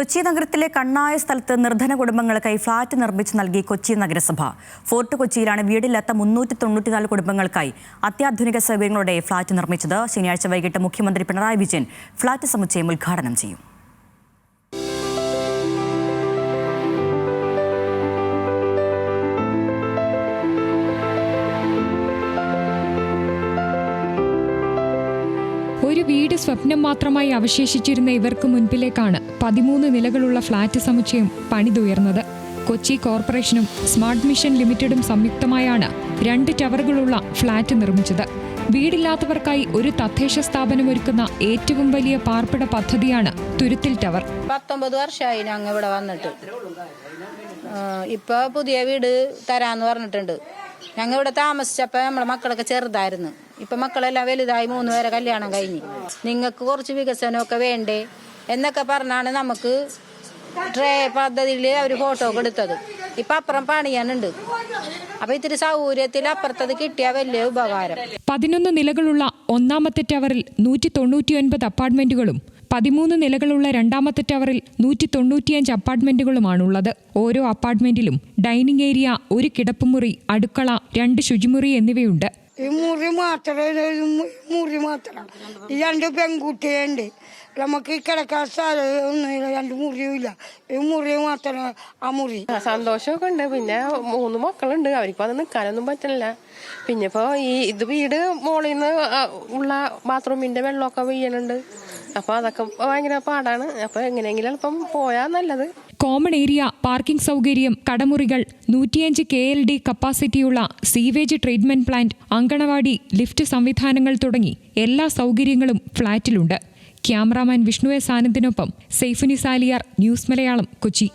കൊച്ചി നഗരത്തിലെ കണ്ണായ സ്ഥലത്ത് നിർധന കുടുംബങ്ങൾക്കായി ഫ്ളാറ്റ് നിർമ്മിച്ചു നൽകി കൊച്ചി നഗരസഭ. ഫോർട്ട് കൊച്ചിയിലാണ് വീടില്ലാത്ത മുന്നൂറ്റി തൊണ്ണൂറ്റിനാല് കുടുംബങ്ങൾക്കായി അത്യാധുനിക സൗകര്യങ്ങളോടെ ഫ്ളാറ്റ് നിർമ്മിച്ചത്. ശനിയാഴ്ച വൈകിട്ട് മുഖ്യമന്ത്രി പിണറായി വിജയൻ ഫ്ളാറ്റ് സമുച്ചയം ഉദ്ഘാടനം ചെയ്യും. ഒരു വീട് സ്വപ്നം മാത്രമായി അവശേഷിച്ചിരുന്ന ഇവർക്ക് മുൻപിലേക്കാണ് പതിമൂന്ന് നിലകളുള്ള ഫ്ളാറ്റ് സമുച്ചയം പണിതുയർന്നത്. കൊച്ചി കോർപ്പറേഷനും സ്മാർട്ട് മിഷൻ ലിമിറ്റഡും സംയുക്തമായാണ് രണ്ട് ടവറുകളുള്ള ഫ്ളാറ്റ് നിർമ്മിച്ചത്. വീടില്ലാത്തവർക്കായി ഒരു തദ്ദേശ സ്ഥാപനം ഒരുക്കുന്ന ഏറ്റവും വലിയ പാർപ്പിട പദ്ധതിയാണ് തുരുത്തിൽ ടവർ. പത്തൊമ്പത് വർഷമായി ഞങ്ങൾ ഇവിടെ വന്നിട്ട്. ഇപ്പൊ പുതിയ വീട് തരാന്ന് പറഞ്ഞിട്ടുണ്ട്. ഞങ്ങൾ ഇവിടെ താമസിച്ചപ്പോ നമ്മളെ മക്കളൊക്കെ ചെറുതായിരുന്നു. ഇപ്പൊ മക്കളെല്ലാം വലുതായി മൂന്ന് പേരെ കല്യാണം കഴിഞ്ഞ്. നിങ്ങൾക്ക് കുറച്ച് വികസനമൊക്കെ വേണ്ടേ? എന്നൊക്കെ പറഞ്ഞാണ് നമുക്ക് ട്രേ പദ്ധതിയിൽ അവർ ഫോട്ടോ ഒക്കെ എടുത്തത്. ഇപ്പൊ അപ്പുറം പണിയാനുണ്ട്. അപ്പൊ ഇത്തിരി സൗകര്യത്തിൽ അപ്പുറത്തത് കിട്ടിയ വലിയ ഉപകാരം. പതിനൊന്ന് നിലകളുള്ള ഒന്നാമത്തെ ടവറിൽ നൂറ്റി തൊണ്ണൂറ്റിയൊൻപത് അപ്പാർട്ട്മെന്റുകളും പതിമൂന്ന് നിലകളുള്ള രണ്ടാമത്തെ ടവറിൽ നൂറ്റി തൊണ്ണൂറ്റിയഞ്ച് അപ്പാർട്ട്മെന്റുകളുമാണുള്ളത്. ഓരോ അപ്പാർട്ട്മെന്റിലും ഡൈനിങ് ഏരിയ ഒരു കിടപ്പുമുറി അടുക്കള രണ്ട് ശുചിമുറി എന്നിവയുണ്ട്. ഈ മുറി മാത്രമേ മുറി മാത്രം. ഈ രണ്ട് പെൺകുട്ടിയുണ്ട് നമുക്ക് കിടക്കാൻ സ്ഥലം ഒന്നും രണ്ട് മുറിയുമില്ല ഈ മുറി ആ മുറി. സന്തോഷമൊക്കെ ഉണ്ട്. പിന്നെ മൂന്ന് മക്കളുണ്ട്. അവർക്കും അത് നിൽക്കാനൊന്നും പറ്റില്ല. പിന്നെ ഇപ്പോൾ ഈ ഇത് വീട് മോളിൽ നിന്ന് ഉള്ള ബാത്റൂമിന്റെ വെള്ളമൊക്കെ വീഴണുണ്ട് അപ്പോൾ അതൊക്കെ ഭയങ്കര പാടാണ്. അപ്പോൾ എങ്ങനെയെങ്കിലും അല്പം പോയാ നല്ലത്. കോമൺ ഏരിയ പാർക്കിംഗ് സൗകര്യം കടമുറികൾ നൂറ്റിയഞ്ച് K L D കപ്പാസിറ്റിയുള്ള sewage treatment plant anganwadi lift സംവിധാനങ്ങൾ തുടങ്ങി എല്ലാ സൗകര്യങ്ങളും ഫ്ളാറ്റിലുണ്ട്. ക്യാമറാമാൻ വിഷ്ണു എസ് ആനന്ദിനൊപ്പം സൈഫുനി സാലിയാർ ന്യൂസ് മലയാളം കൊച്ചി